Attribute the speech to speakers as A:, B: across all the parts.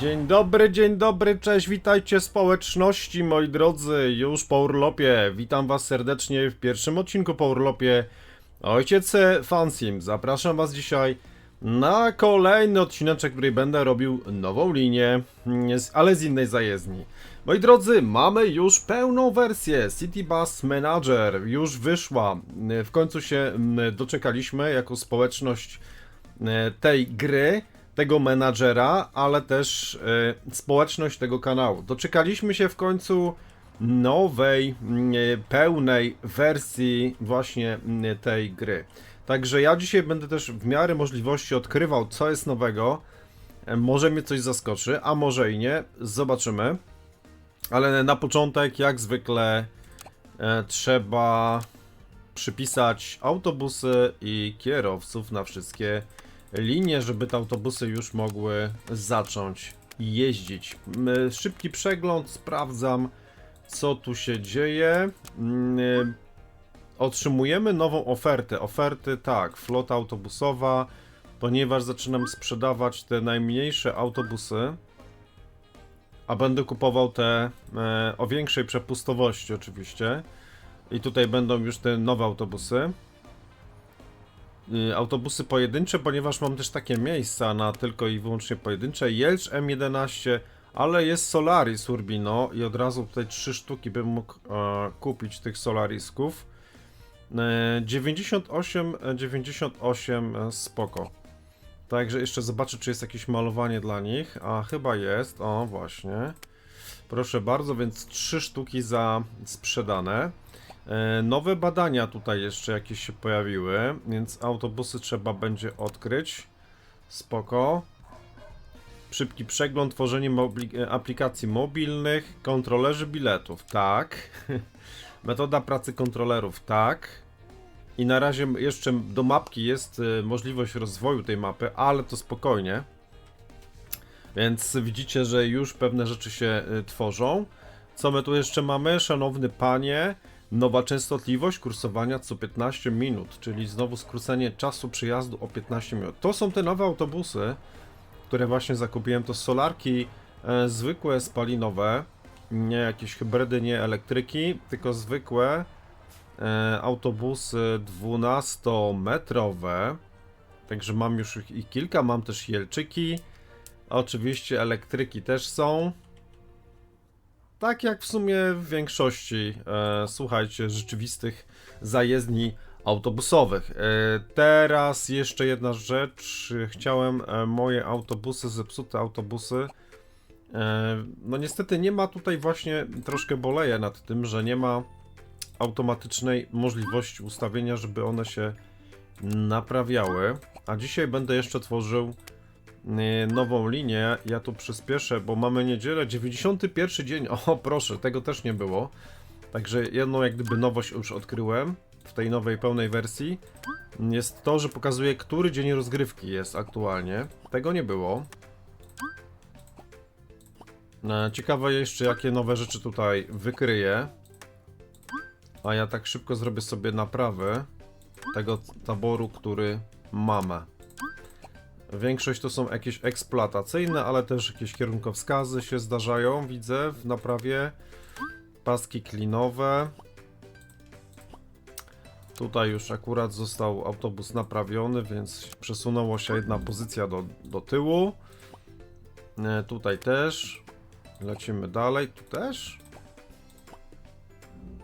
A: Dzień dobry, dzień dobry, cześć, witajcie społeczności, moi drodzy, już po urlopie. Witam was serdecznie w pierwszym odcinku po urlopie. Ojciec Fansim, zapraszam was dzisiaj na kolejny odcineczek, w której będę robił nową linię, mm, ale z innej zajezdni. Moi drodzy, mamy już pełną wersję City Bus Manager, już wyszła. W końcu się mm, doczekaliśmy jako społeczność e, tej gry, tego menadżera, ale też e, społeczność tego kanału. Doczekaliśmy się w końcu nowej, e, pełnej wersji właśnie mm, tej gry. Także ja dzisiaj będę też w miarę możliwości odkrywał, co jest nowego. Może mnie coś zaskoczy, a może i nie. Zobaczymy. Ale na początek, jak zwykle, trzeba przypisać autobusy i kierowców na wszystkie linie, żeby te autobusy już mogły zacząć jeździć. Szybki przegląd, sprawdzam co tu się dzieje. Otrzymujemy nową ofertę. Oferty tak, flota autobusowa, ponieważ zaczynam sprzedawać te najmniejsze autobusy, a będę kupował te e, o większej przepustowości oczywiście. I tutaj będą już te nowe autobusy. Y, autobusy pojedyncze, ponieważ mam też takie miejsca na tylko i wyłącznie pojedyncze. Jelcz M11, ale jest Solaris Urbino i od razu tutaj trzy sztuki bym mógł e, kupić tych Solarisków. E, 98, e, 98 e, spoko. Także jeszcze zobaczę, czy jest jakieś malowanie dla nich. A chyba jest, o właśnie. Proszę bardzo, więc trzy sztuki za sprzedane. E, Nowe badania tutaj jeszcze jakieś się pojawiły, więc autobusy trzeba będzie odkryć. Spoko. Szybki przegląd, tworzenie e, aplikacji mobilnych, kontrolerzy biletów, tak. Metoda pracy kontrolerów, tak. I na razie jeszcze do mapki jest e, możliwość rozwoju tej mapy, ale to spokojnie. Więc widzicie, że już pewne rzeczy się tworzą. Co my tu jeszcze mamy? Szanowny panie, nowa częstotliwość kursowania co 15 minut, czyli znowu skrócenie czasu przyjazdu o 15 minut. To są te nowe autobusy, które właśnie zakupiłem. To solarki e, zwykłe spalinowe, nie jakieś hybrydy, nie elektryki, tylko zwykłe e, autobusy 12-metrowe. Także mam już ich- kilka, mam też jelczyki. Oczywiście elektryki też są. Tak jak w sumie w większości, e, słuchajcie, rzeczywistych zajezdni autobusowych. E, teraz jeszcze jedna rzecz. Chciałem e, moje autobusy, zepsute autobusy. E, no niestety nie ma tutaj właśnie, troszkę boleję nad tym, że nie ma automatycznej możliwości ustawienia, żeby one się naprawiały. A dzisiaj będę jeszcze tworzył nową linię. Ja tu przyspieszę, bo mamy niedzielę, 91 dzień. O, proszę, tego też nie było. Także jedną jak gdyby nowość już odkryłem w tej nowej pełnej wersji. Jest to, że pokazuje, który dzień rozgrywki jest aktualnie. Tego nie było. E, Ciekawe jeszcze, jakie nowe rzeczy tutaj wykryję. A ja tak szybko zrobię sobie naprawy tego taboru, który mamy. Większość to są jakieś eksploatacyjne, ale też jakieś kierunkowskazy się zdarzają, widzę w naprawie. Paski klinowe. Tutaj już akurat został autobus naprawiony, więc przesunęła się jedna pozycja do, do tyłu. E, tutaj też. Lecimy dalej. Tu też?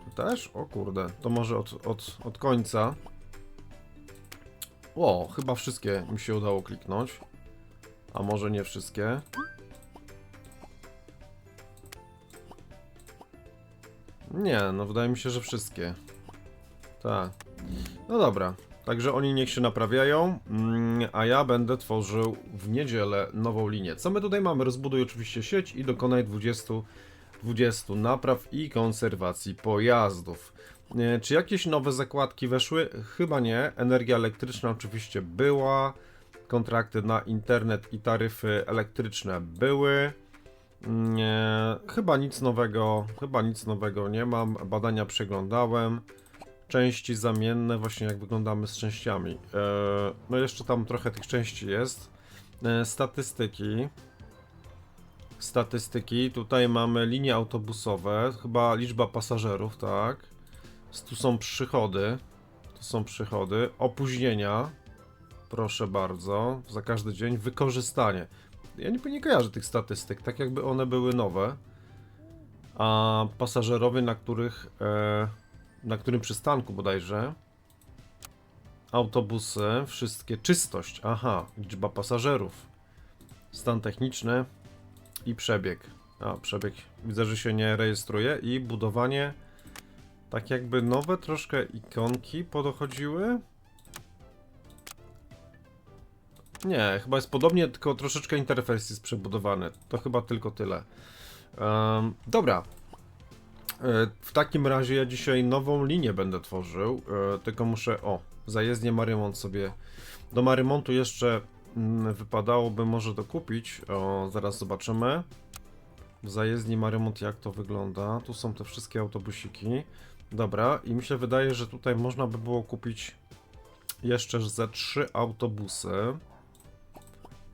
A: Tu też? O kurde, to może od, od, od końca. O, chyba wszystkie mi się udało kliknąć. A może nie wszystkie. Nie, no wydaje mi się, że wszystkie. Tak. No dobra. Także oni niech się naprawiają, mm, a ja będę tworzył w niedzielę nową linię. Co my tutaj mamy? Rozbuduj oczywiście sieć i dokonaj 20, 20 napraw i konserwacji pojazdów. E, Czy jakieś nowe zakładki weszły? Chyba nie. Energia elektryczna oczywiście była. Kontrakty na internet i taryfy elektryczne były. Nie, chyba nic nowego, chyba nic nowego nie mam. Badania przeglądałem. Części zamienne, właśnie jak wyglądamy z częściami. E, no jeszcze tam trochę tych części jest. E, statystyki. statystyki. Tutaj mamy linie autobusowe, chyba liczba pasażerów, tak. Tu są przychody. Tu są przychody. Opóźnienia. Proszę bardzo. Za każdy dzień. Wykorzystanie. Ja nie, nie kojarzę tych statystyk, tak jakby one były nowe. A pasażerowie, na których. E, na którym przystanku bodajże. Autobusy, wszystkie. Czystość. Aha, liczba pasażerów. Stan techniczny i przebieg. A, przebieg widzę, że się nie rejestruje. I budowanie. Tak jakby nowe troszkę ikonki podochodziły. Nie, chyba jest podobnie, tylko troszeczkę interfejs jest przebudowany. To chyba tylko tyle. Em, dobra. E, W takim razie ja dzisiaj nową linię będę tworzył. e, Tylko muszę. O, zajezdnię Marymont sobie. Do Marymontu jeszcze mm, wypadałoby może dokupić. O, zaraz zobaczymy. W zajezdni Marymont jak to wygląda. Tu są te wszystkie autobusiki. Dobra, i mi się wydaje, że tutaj można by było kupić jeszcze ze trzy autobusy.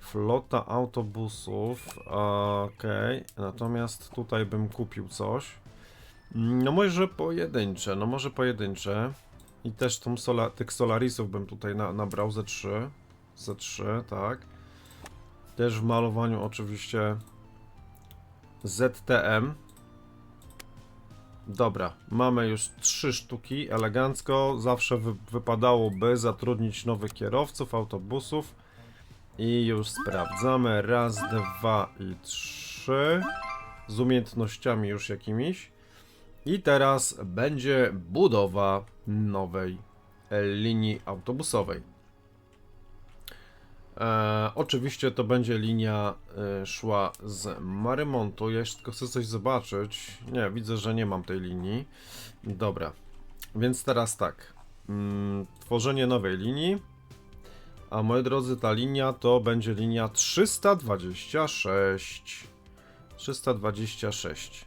A: Flota autobusów. Okej, natomiast tutaj bym kupił coś. No może pojedyncze, no może pojedyncze. I też tą sola, tych Solarisów bym tutaj na, nabrał ze 3. Ze 3, tak. Też w malowaniu oczywiście ZTM. Dobra, mamy już trzy sztuki, elegancko. Zawsze wy, wypadałoby zatrudnić nowych kierowców autobusów. I już sprawdzamy. Raz, dwa i trzy. Z umiejętnościami już jakimiś. I teraz będzie budowa nowej linii autobusowej. E, oczywiście to będzie linia e, szła z Marymontu. Ja jeszcze tylko chcę coś zobaczyć. Nie, widzę, że nie mam tej linii. Dobra, więc teraz tak. Mm, tworzenie nowej linii. A moi drodzy, ta linia to będzie linia 326. 326.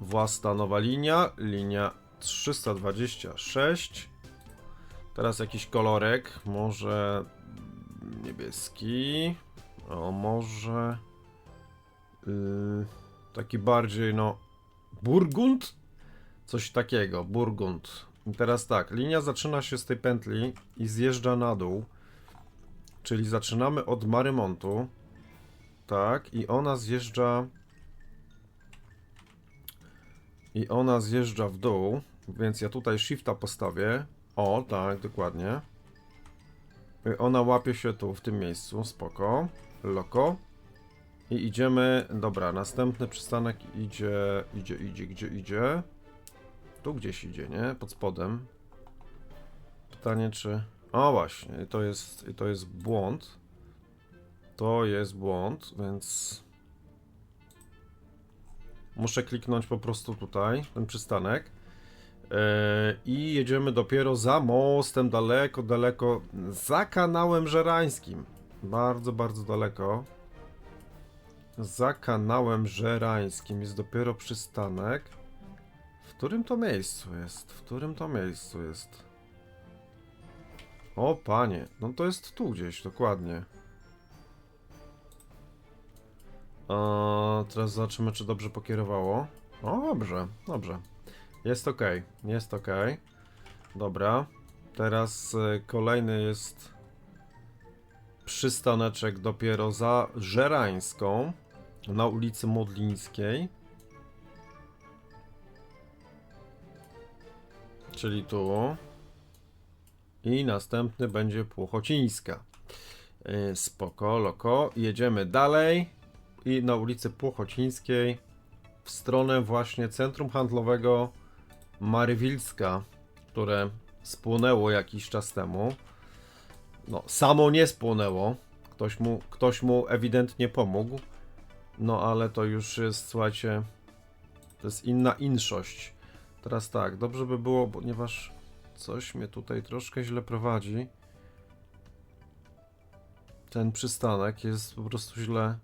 A: Własna nowa linia, linia 326. Teraz jakiś kolorek, może niebieski, o może yy, taki bardziej no burgund? Coś takiego, burgund. I teraz tak, linia zaczyna się z tej pętli i zjeżdża na dół. Czyli zaczynamy od Marymontu. Tak, i ona zjeżdża i ona zjeżdża w dół, więc ja tutaj shifta postawię. O, tak, dokładnie. Ona łapie się tu, w tym miejscu, spoko. Loko. I idziemy, dobra, następny przystanek idzie, idzie, idzie, gdzie idzie? Tu gdzieś idzie, nie? Pod spodem. Pytanie czy... O właśnie, to jest, to jest błąd. To jest błąd, więc... Muszę kliknąć po prostu tutaj, ten przystanek. Yy, I jedziemy dopiero za mostem, daleko, daleko, za kanałem żerańskim. Bardzo, bardzo daleko. Za kanałem żerańskim jest dopiero przystanek. W którym to miejscu jest? W którym to miejscu jest? O panie, no to jest tu gdzieś, dokładnie. A, teraz zobaczymy, czy dobrze pokierowało. O, dobrze, dobrze. Jest ok, jest ok. Dobra. Teraz y, kolejny jest przystaneczek dopiero za Żerańską na ulicy Modlińskiej. Czyli tu. I następny będzie Płochocińska. Y, Spoko, loko. Jedziemy dalej i na ulicy Płochocińskiej w stronę właśnie centrum handlowego Marywilska, które spłonęło jakiś czas temu. No, samo nie spłonęło. Ktoś mu, ktoś mu ewidentnie pomógł. No, ale to już jest, słuchajcie, to jest inna inszość. Teraz tak, dobrze by było, ponieważ coś mnie tutaj troszkę źle prowadzi. Ten przystanek jest po prostu źle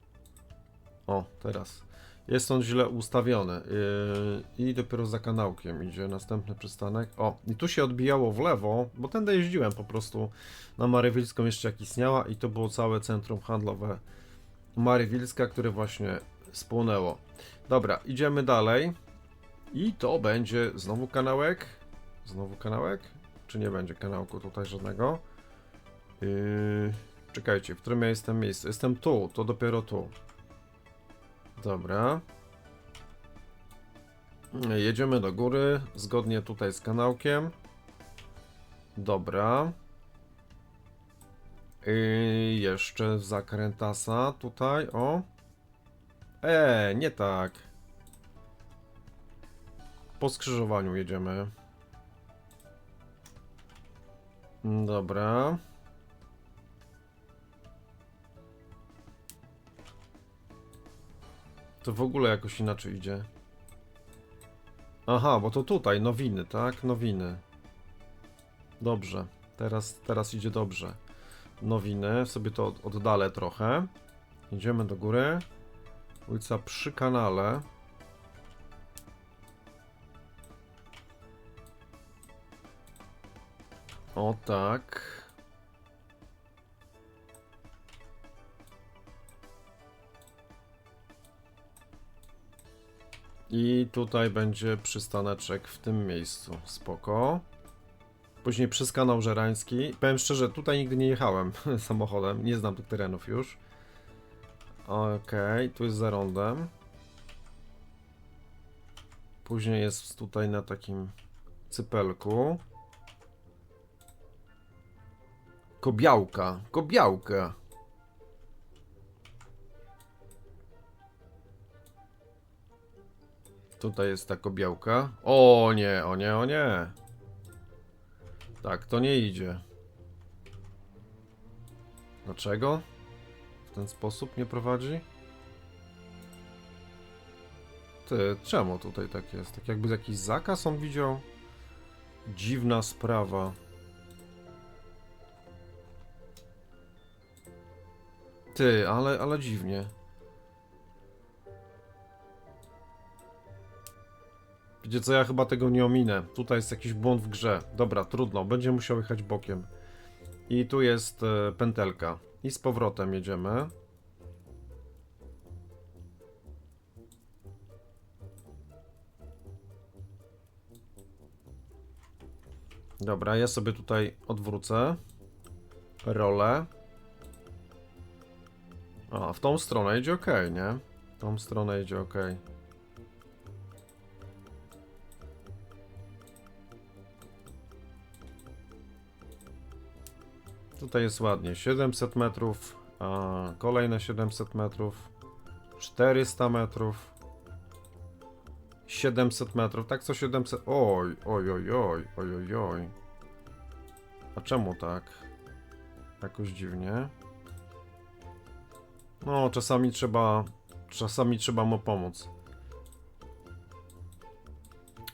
A: o, teraz. Jest on źle ustawiony. Yy, I dopiero za kanałkiem idzie następny przystanek. O, i tu się odbijało w lewo, bo tędy jeździłem po prostu na Marywilską jeszcze jak istniała i to było całe centrum handlowe Marywilska, które właśnie spłonęło. Dobra, idziemy dalej. I to będzie znowu kanałek. Znowu kanałek? Czy nie będzie kanałku tutaj żadnego? Yy, czekajcie, w którym ja jestem miejscu? Jestem tu, to dopiero tu. Dobra. Jedziemy do góry, zgodnie tutaj z kanałkiem. Dobra. Yy, jeszcze zakrętasa tutaj, o. E, nie tak. Po skrzyżowaniu jedziemy. Dobra. To w ogóle jakoś inaczej idzie. Aha, bo to tutaj, nowiny, tak? Nowiny. Dobrze. Teraz, teraz idzie dobrze. Nowiny, sobie to od- oddalę trochę. Idziemy do góry. Ulica przy kanale. O tak. I tutaj będzie przystaneczek w tym miejscu. Spoko. Później przez kanał Żerański. Powiem szczerze, tutaj nigdy nie jechałem samochodem. Nie znam tych terenów już. Okej, tu jest za rondem. Później jest tutaj na takim cypelku. Kobiałka, kobiałka. Tutaj jest ta kobiałka. O nie, o nie, o nie. Tak, to nie idzie. Dlaczego? W ten sposób nie prowadzi? Ty, czemu tutaj tak jest? Tak jakby jakiś zakaz on widział? Dziwna sprawa. Ty, ale, ale dziwnie. Co, ja chyba tego nie ominę. Tutaj jest jakiś błąd w grze. Dobra, trudno, będzie musiał jechać bokiem. I tu jest e, pętelka. I z powrotem jedziemy. Dobra, ja sobie tutaj odwrócę rolę. A, w tą stronę idzie ok, nie? W tą stronę idzie ok. Tutaj jest ładnie. 700 metrów, kolejne 700 metrów, 400 metrów, 700 metrów, tak co 700... Oj, oj, oj, oj, oj, oj, oj. A czemu tak? Jakoś dziwnie. No, czasami trzeba... Czasami trzeba mu pomóc.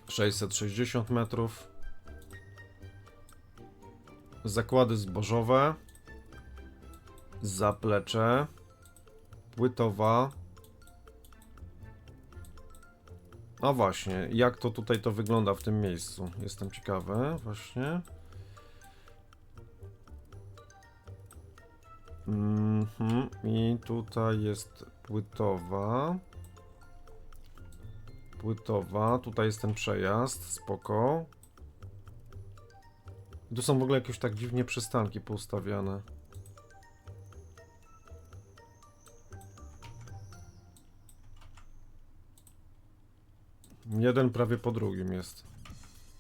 A: 660 metrów. Zakłady zbożowe. Zaplecze. Płytowa. A właśnie, jak to tutaj to wygląda w tym miejscu? Jestem ciekawy, właśnie. Mhm, i tutaj jest płytowa. Płytowa, tutaj jest ten przejazd, spoko. Tu są w ogóle jakieś tak dziwnie przystanki poustawiane. Jeden prawie po drugim jest.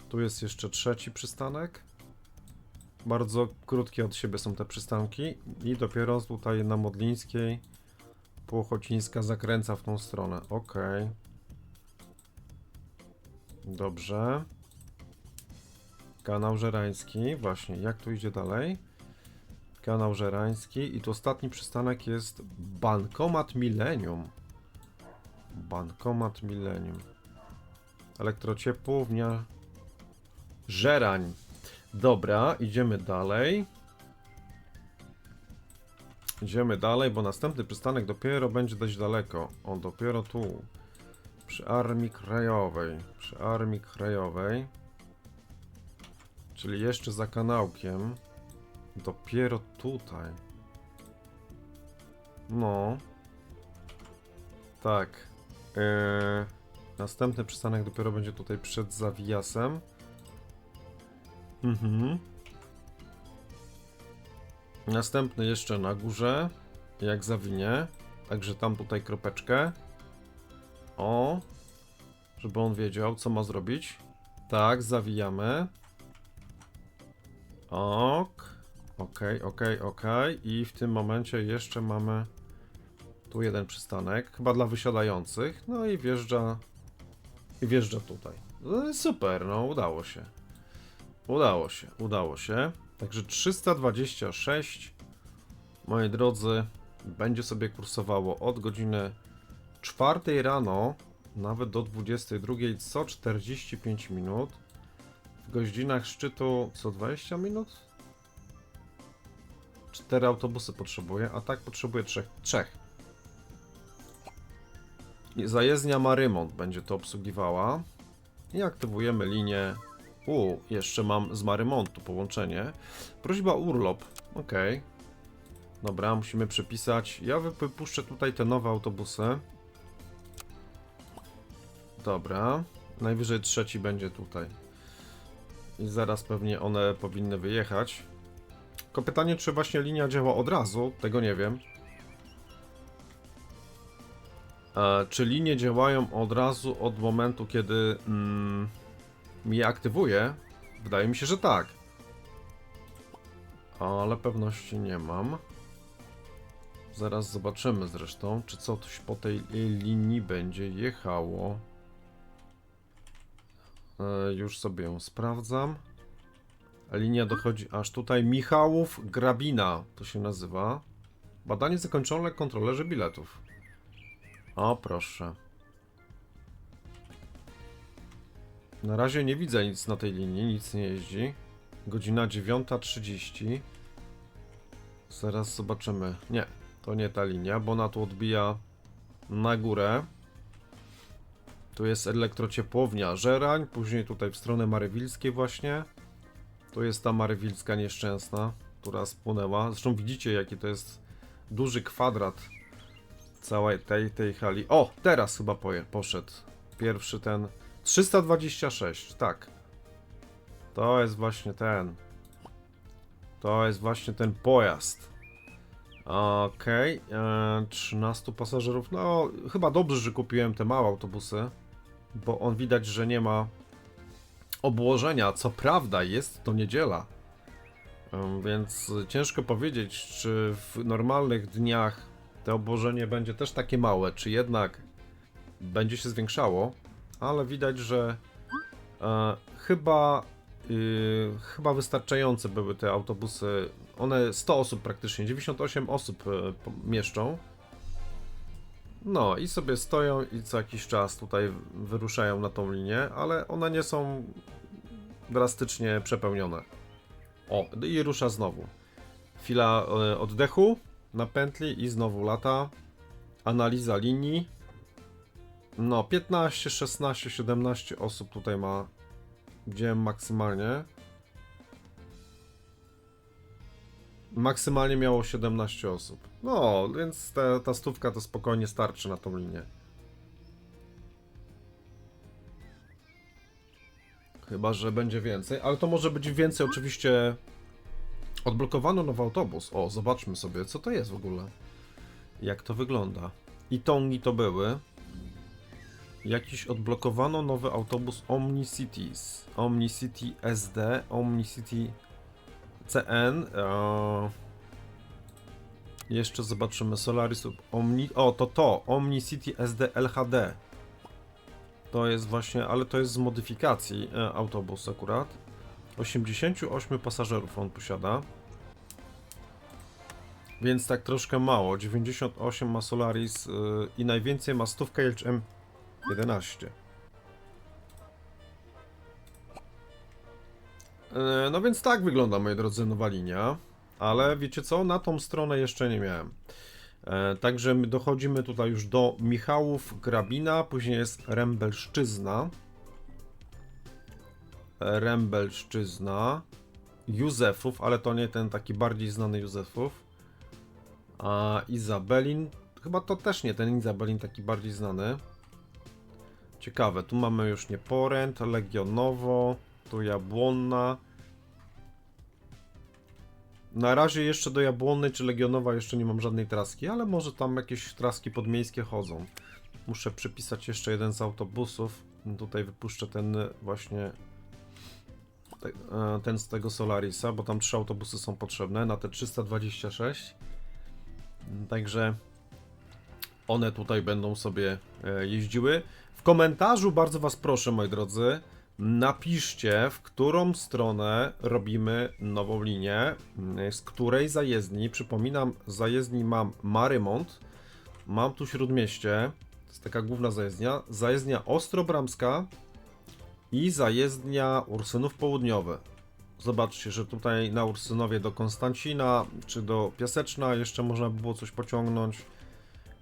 A: Tu jest jeszcze trzeci przystanek. Bardzo krótkie od siebie są te przystanki. I dopiero tutaj na Modlińskiej Płochocińska zakręca w tą stronę. Ok. Dobrze. Kanał Żerański. Właśnie, jak tu idzie dalej? Kanał Żerański. I tu ostatni przystanek jest Bankomat Millennium. Bankomat Millennium. Elektrociepłownia Żerań. Dobra, idziemy dalej. Idziemy dalej, bo następny przystanek dopiero będzie dość daleko. O, dopiero tu. Przy Armii Krajowej. Przy Armii Krajowej. Czyli jeszcze za kanałkiem. Dopiero tutaj. No. Tak. Eee, następny przystanek dopiero będzie tutaj przed zawijasem. Mhm. Następny jeszcze na górze, jak zawinie. Także tam tutaj kropeczkę. O, żeby on wiedział, co ma zrobić. Tak, zawijamy. Ok. Okej, okej, okej. I w tym momencie jeszcze mamy tu jeden przystanek, chyba dla wysiadających. No i wjeżdża. I wjeżdża tutaj. No super, no udało się. Udało się, udało się. Także 326, moi drodzy, będzie sobie kursowało od godziny 4 rano, nawet do 22 co 45 minut. Godzinach szczytu co 20 minut? Cztery autobusy potrzebuję, a tak potrzebuję trzech. trzech. Zajezdnia Marymont będzie to obsługiwała. I aktywujemy linię. U, jeszcze mam z Marymontu połączenie. Prośba urlop. Ok. Dobra, musimy przepisać. Ja wy- wypuszczę tutaj te nowe autobusy. Dobra. Najwyżej trzeci będzie tutaj. I zaraz pewnie one powinny wyjechać. Tylko pytanie, czy właśnie linia działa od razu? Tego nie wiem. E, czy linie działają od razu od momentu, kiedy mm, je aktywuję? Wydaje mi się, że tak. Ale pewności nie mam. Zaraz zobaczymy zresztą, czy coś po tej linii będzie jechało. E, już sobie ją sprawdzam. Linia dochodzi aż tutaj. Michałów Grabina to się nazywa. Badanie zakończone kontrolerzy biletów. O, proszę. Na razie nie widzę nic na tej linii, nic nie jeździ. Godzina 9.30. Zaraz zobaczymy. Nie, to nie ta linia, bo ona tu odbija na górę. Tu jest elektrociepłownia Żerań, później tutaj w stronę Marywilskiej właśnie. Tu jest ta Marywilska nieszczęsna, która spłynęła. Zresztą widzicie jaki to jest duży kwadrat całej tej, tej hali. O, teraz chyba poszedł. Pierwszy ten. 326, tak. To jest właśnie ten. To jest właśnie ten pojazd. Okej, okay. 13 pasażerów. No, chyba dobrze, że kupiłem te małe autobusy, bo on widać, że nie ma obłożenia. Co prawda, jest to niedziela. Więc ciężko powiedzieć, czy w normalnych dniach to obłożenie będzie też takie małe, czy jednak będzie się zwiększało, ale widać, że e, chyba y, chyba wystarczające były te autobusy. One 100 osób praktycznie, 98 osób e, mieszczą. No i sobie stoją i co jakiś czas tutaj wyruszają na tą linię, ale one nie są drastycznie przepełnione. O, i rusza znowu. Chwila e, oddechu na pętli i znowu lata. Analiza linii. No, 15, 16, 17 osób tutaj ma. Widziałem maksymalnie. Maksymalnie miało 17 osób. No, więc ta, ta stówka to spokojnie starczy na tą linię. Chyba, że będzie więcej, ale to może być więcej oczywiście. Odblokowano nowy autobus. O, zobaczmy sobie, co to jest w ogóle. Jak to wygląda. I tongi to były. Jakiś odblokowano nowy autobus Omni-Cities. Omni-City SD, Omni-City CN. e, Jeszcze zobaczymy Solaris Omni. O, to to. Omni-City SD LHD. To jest właśnie, ale to jest z modyfikacji e, autobus akurat. 88 pasażerów on posiada. Więc tak troszkę mało. 98 ma Solaris y, i najwięcej ma stówkę LHM 11. No więc tak wygląda, moi drodzy, nowa linia. Ale wiecie co? Na tą stronę jeszcze nie miałem. E, Także my dochodzimy tutaj już do Michałów Grabina, później jest Rembelszczyzna. E, Rembelszczyzna. Józefów, ale to nie ten taki bardziej znany Józefów. A Izabelin. Chyba to też nie ten Izabelin taki bardziej znany. Ciekawe, tu mamy już nie Poręt, Legionowo, tu Jabłonna. Na razie jeszcze do Jabłonnej czy Legionowa jeszcze nie mam żadnej traski, ale może tam jakieś traski podmiejskie chodzą. Muszę przypisać jeszcze jeden z autobusów. Tutaj wypuszczę ten właśnie e, ten z tego Solarisa, bo tam trzy autobusy są potrzebne na te 326. Także one tutaj będą sobie e, jeździły. W komentarzu bardzo Was proszę, moi drodzy, napiszcie, w którą stronę robimy nową linię, z której zajezdni. Przypominam, zajezdni mam Marymont, mam tu Śródmieście, to jest taka główna zajezdnia, zajezdnia Ostrobramska i zajezdnia Ursynów Południowe. Zobaczcie, że tutaj na Ursynowie do Konstancina czy do Piaseczna jeszcze można by było coś pociągnąć.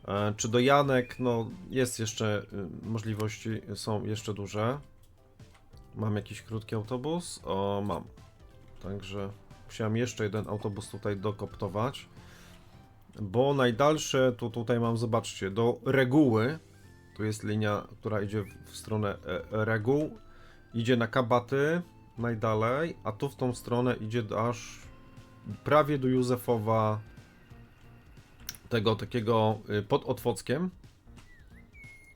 A: E, Czy do Janek, no jest jeszcze y, możliwości, są jeszcze duże. Mam jakiś krótki autobus? O, mam. Także musiałem jeszcze jeden autobus tutaj dokoptować. Bo najdalsze, tu tutaj mam, zobaczcie, do reguły. Tu jest linia, która idzie w stronę e, reguł. Idzie na Kabaty najdalej, a tu w tą stronę idzie aż prawie do Józefowa tego takiego y, pod Otwockiem.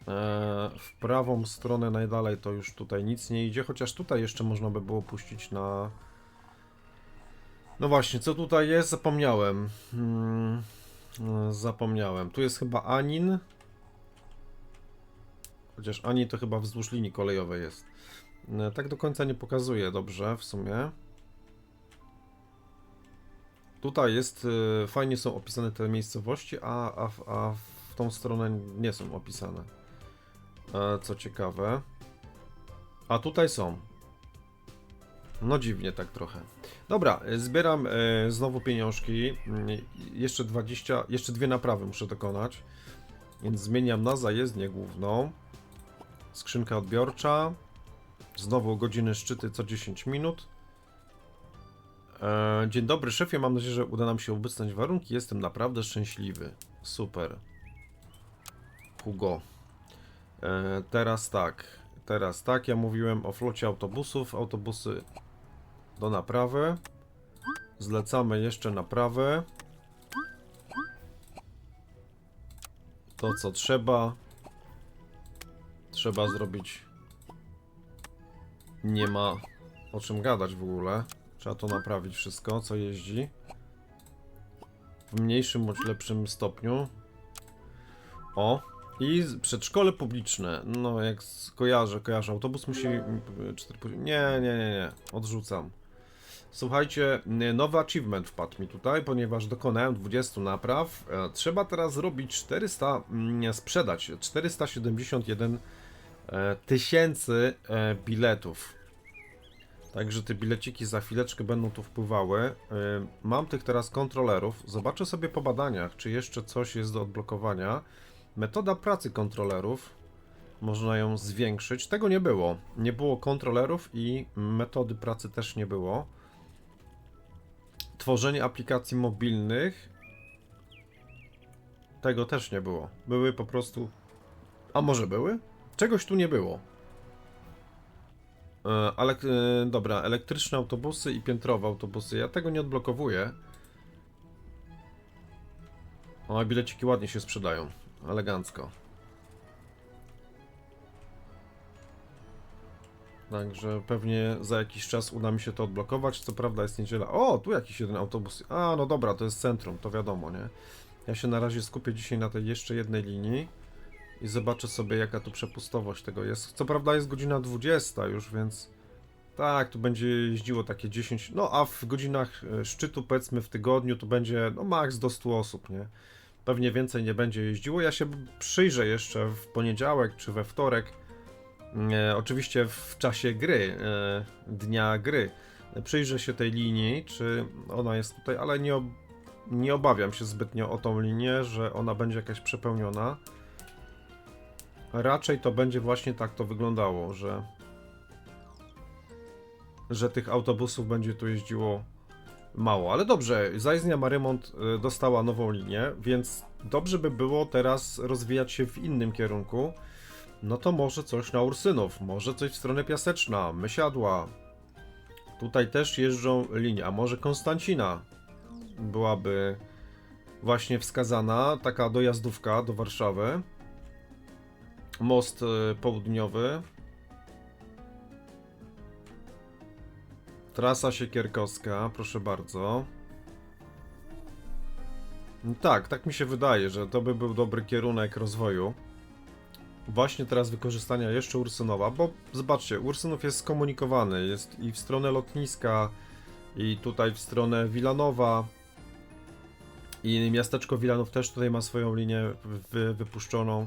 A: E, w prawą stronę najdalej to już tutaj nic nie idzie, chociaż tutaj jeszcze można by było puścić na... No właśnie, co tutaj jest? Zapomniałem. Hmm, e, zapomniałem. Tu jest chyba Anin. Chociaż Anin to chyba wzdłuż linii kolejowej jest. E, Tak do końca nie pokazuje dobrze w sumie. Tutaj jest, y, fajnie są opisane te miejscowości, a, a, a w tą stronę nie są opisane. E, Co ciekawe. A tutaj są. No dziwnie tak trochę. Dobra, y, zbieram y, znowu pieniążki. Y, Jeszcze 20, jeszcze dwie naprawy muszę dokonać. Więc zmieniam na zajezdnię główną. Skrzynka odbiorcza. Znowu godziny szczyty co 10 minut. E, Dzień dobry szefie, mam nadzieję, że uda nam się obecnąć warunki. Jestem naprawdę szczęśliwy. Super. Hugo. E, Teraz tak. Teraz tak, ja mówiłem o flocie autobusów. Autobusy do naprawy. Zlecamy jeszcze naprawę. To co trzeba. Trzeba zrobić. Nie ma o czym gadać w ogóle. Trzeba to naprawić wszystko, co jeździ. W mniejszym bądź lepszym stopniu. O. I przedszkole publiczne. No, jak kojarzę, kojarzę. Autobus musi. Nie, nie, nie, nie. Odrzucam. Słuchajcie, n- nowy achievement wpadł mi tutaj, ponieważ dokonałem 20 napraw. E, Trzeba teraz zrobić 400, mm, sprzedać 471 e, tysięcy e, biletów. Także te bileciki za chwileczkę będą tu wpływały. Y, Mam tych teraz kontrolerów. Zobaczę sobie po badaniach, czy jeszcze coś jest do odblokowania. Metoda pracy kontrolerów. Można ją zwiększyć. Tego nie było. Nie było kontrolerów i metody pracy też nie było. Tworzenie aplikacji mobilnych. Tego też nie było. Były po prostu. A może były? Czegoś tu nie było. E, Ale e, dobra, elektryczne autobusy i piętrowe autobusy. Ja tego nie odblokowuję. O, bileciki ładnie się sprzedają. Elegancko. Także pewnie za jakiś czas uda mi się to odblokować. Co prawda jest niedziela. O, tu jakiś jeden autobus. A, no dobra, to jest centrum, to wiadomo, nie? Ja się na razie skupię dzisiaj na tej jeszcze jednej linii i zobaczę sobie jaka tu przepustowość tego jest. Co prawda jest godzina 20 już, więc tak, tu będzie jeździło takie 10, no a w godzinach e, szczytu powiedzmy w tygodniu to będzie no max do 100 osób, nie? Pewnie więcej nie będzie jeździło. Ja się przyjrzę jeszcze w poniedziałek czy we wtorek. E, oczywiście w czasie gry, e, dnia gry. Przyjrzę się tej linii, czy ona jest tutaj, ale nie, ob nie obawiam się zbytnio o tą linię, że ona będzie jakaś przepełniona. Raczej to będzie właśnie tak to wyglądało, że że tych autobusów będzie tu jeździło mało. Ale dobrze, Zajznia ma remont, y, dostała nową linię, więc dobrze by było teraz rozwijać się w innym kierunku. No to może coś na Ursynów, może coś w stronę Piaseczna, Mysiadła. Tutaj też jeżdżą linie, a może Konstancina byłaby właśnie wskazana, taka dojazdówka do Warszawy. Most y, południowy. Trasa Siekierkowska, proszę bardzo. No tak, tak mi się wydaje, że to by był dobry kierunek rozwoju. Właśnie teraz wykorzystania jeszcze Ursynowa, bo zobaczcie, Ursynów jest skomunikowany, jest i w stronę lotniska, i tutaj w stronę Wilanowa. I miasteczko Wilanów też tutaj ma swoją linię wy, wypuszczoną.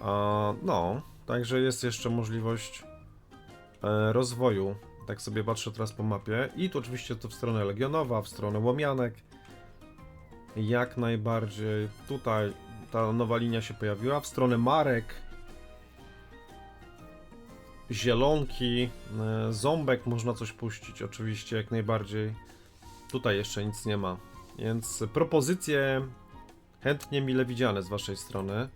A: A, no, także jest jeszcze możliwość e, rozwoju. Tak sobie patrzę teraz po mapie. I tu oczywiście to w stronę Legionowa, w stronę Łomianek. Jak najbardziej. Tutaj ta nowa linia się pojawiła. W stronę Marek. Zielonki. e, Ząbek można coś puścić, oczywiście, jak najbardziej. Tutaj jeszcze nic nie ma. Więc propozycje chętnie mile widziane z waszej strony.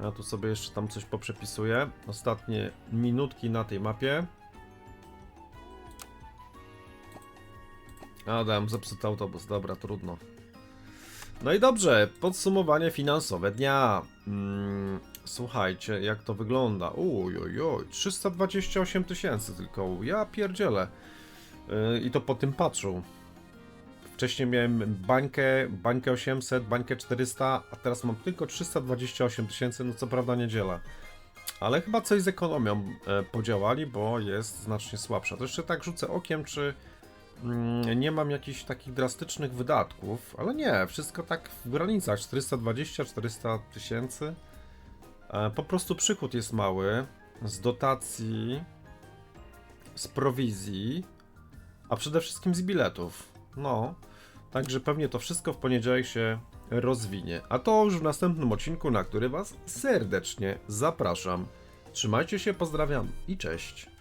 A: Ja tu sobie jeszcze tam coś poprzepisuję. Ostatnie minutki na tej mapie. Adam, zepsuty autobus, dobra, trudno. No i dobrze, podsumowanie finansowe dnia. Mm, słuchajcie, jak to wygląda. Uj, oj, oj, 328 tysięcy tylko, ja pierdzielę. Yy, I to po tym patrzu. Wcześniej miałem bańkę, bańkę 800, bańkę 400, a teraz mam tylko 328 tysięcy, no co prawda niedziela. Ale chyba coś z ekonomią e, podziałali, bo jest znacznie słabsza. To jeszcze tak rzucę okiem, czy nie mam jakichś takich drastycznych wydatków, ale nie, wszystko tak w granicach 420-400 tysięcy. E, po prostu przychód jest mały z dotacji, z prowizji, a przede wszystkim z biletów. No, także pewnie to wszystko w poniedziałek się rozwinie. A to już w następnym odcinku, na który Was serdecznie zapraszam. Trzymajcie się, pozdrawiam i cześć.